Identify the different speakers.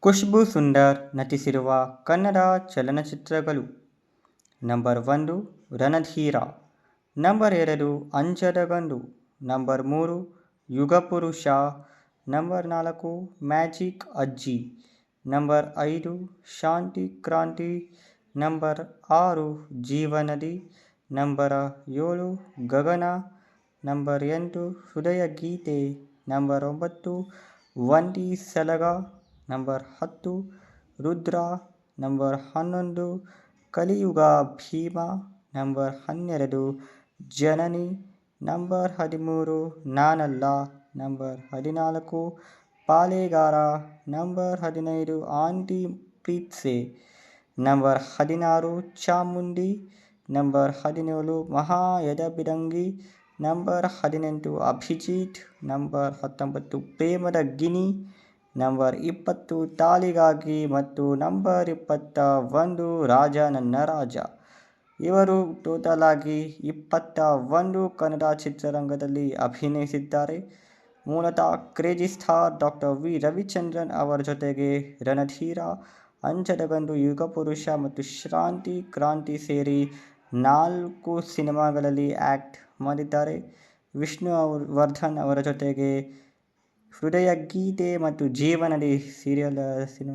Speaker 1: ಖುಷ್ಬೂ ಸುಂದರ್ ನಟಿಸಿರುವ ಕನ್ನಡ ಚಲನಚಿತ್ರಗಳು. ನಂಬರ್ ಒಂದು, ರಣಧೀರ. ನಂಬರ್ ಎರಡು ಅಂಜದ ಗಂಡು ನಂಬರ್ ಮೂರು, ಯುಗಪುರುಷ. ನಂಬರ್ ನಾಲ್ಕು, ಮ್ಯಾಜಿಕ್ ಅಜ್ಜಿ. ನಂಬರ್ ಐದು, ಶಾಂತಿ ಕ್ರಾಂತಿ. ನಂಬರ್ ಆರು, ಜೀವನದಿ. ನಂಬರ ಏಳು, ಗಗನ. ನಂಬರ್ ಎಂಟು, ಹೃದಯ ಗೀತೆ. ನಂಬರ್ ಒಂಬತ್ತು, ಒಂಟಿ ಸಲಗ. ನಂಬರ್ ಹತ್ತು, ರುದ್ರ ನಂಬರ್ ಹನ್ನೊಂದು, ಕಲಿಯುಗ ಭೀಮ ನಂಬರ್ ಹನ್ನೆರಡು, ಜನನಿ ನಂಬರ್ ಹದಿಮೂರು, ನಾನಲ್ಲ ನಂಬರ್ ಹದಿನಾಲ್ಕು, ಪಾಲೇಗಾರ ನಂಬರ್ ಹದಿನೈದು, ಆಂಟಿ ಪ್ರೀತ್ಸೆ ನಂಬರ್ ಹದಿನಾರು, ಚಾಮುಂಡಿ ನಂಬರ್ ಹದಿನೇಳು, ಮಹಾಯದಬಿಡಂಗಿ ನಂಬರ್ ಹದಿನೆಂಟು, ಅಭಿಜಿತ್ ನಂಬರ್ ಹತ್ತೊಂಬತ್ತು, ಪ್ರೇಮದ ಗಿನಿ ನಂಬರ್ ಇಪ್ಪತ್ತು, ತಾಲಿಗಾಗಿ ಮತ್ತು ನಂಬರ್ ಇಪ್ಪತ್ತ ಒಂದು ರಾಜ ನನ್ನ ರಾಜ. ಇವರು ಟೋಟಲ್ ಆಗಿ ಇಪ್ಪತ್ತ ಒಂದು ಕನ್ನಡ ಚಿತ್ರರಂಗದಲ್ಲಿ ಅಭಿನಯಿಸಿದ್ದಾರೆ. ಮೂಲತಃ crazy star doctor V. Ravichandran ಅವರ ಜೊತೆಗೆ ರಣಧೀರ, ಅಂಜದಗಂಡು ಯುಗಪುರುಷ ಮತ್ತು ಶಾಂತಿ ಕ್ರಾಂತಿ ಸೇರಿ ನಾಲ್ಕು ಸಿನಿಮಾಗಳಲ್ಲಿ ಆ್ಯಕ್ಟ್ ಮಾಡಿದ್ದಾರೆ. ವಿಷ್ಣು ಅವರು, ವರ್ಧನ್ ಅವರ ಜೊತೆಗೆ ಹೃದಯ ಗೀತೆ ಮತ್ತು ಜೀವನದಿ ಸೀರಿಯಲ್ ಸಿನಿಮಾ.